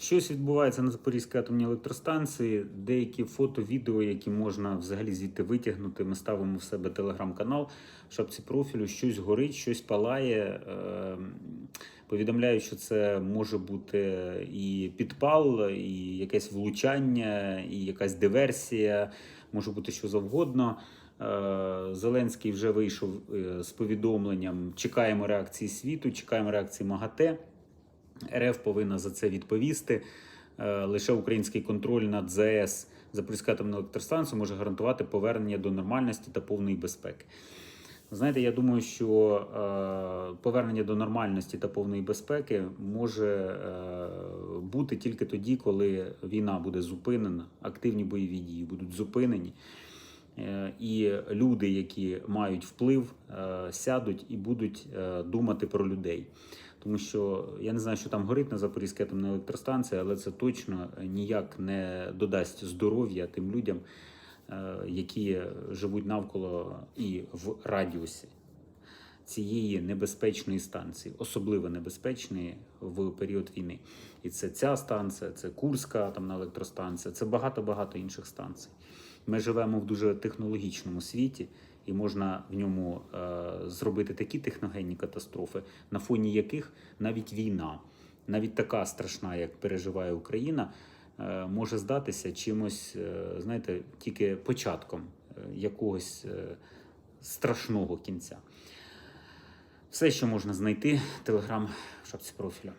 Щось відбувається на Запорізькій атомній електростанції. Деякі фото, відео, які можна взагалі звідти витягнути. Ми ставимо в себе телеграм-канал в шапці профілю. Щось горить, щось палає. Е, Повідомляють, що це може бути і підпал, і якесь влучання, і якась диверсія, може бути що завгодно. Е, Зеленський вже вийшов е, з повідомленням: чекаємо реакції світу, чекаємо реакції МАГАТЕ. РФ повинна за це відповісти. Е, Лише український контроль над ЗАЕС Запорізька атомна електростанція може гарантувати повернення до нормальності та повної безпеки. Знаєте, я думаю, що е, повернення до нормальності та повної безпеки може е, бути тільки тоді, коли війна буде зупинена, активні бойові дії будуть зупинені. Е, І люди, які мають вплив, е, сядуть і будуть е, думати про людей. Тому що я не знаю, що там горить на Запорізькій атомній електростанції, але це точно ніяк не додасть здоров'я тим людям, які живуть навколо і в радіусі цієї небезпечної станції, особливо небезпечної в період війни. І це ця станція, це Курська атомна електростанція, це багато-багато інших станцій. Ми живемо в дуже технологічному світі, і можна в ньому е, зробити такі техногенні катастрофи, на фоні яких навіть війна, навіть така страшна, як переживає Україна, е, може здатися чимось, е, знаєте, тільки початком якогось страшного кінця. Все, що можна знайти, телеграм в шапці профіля.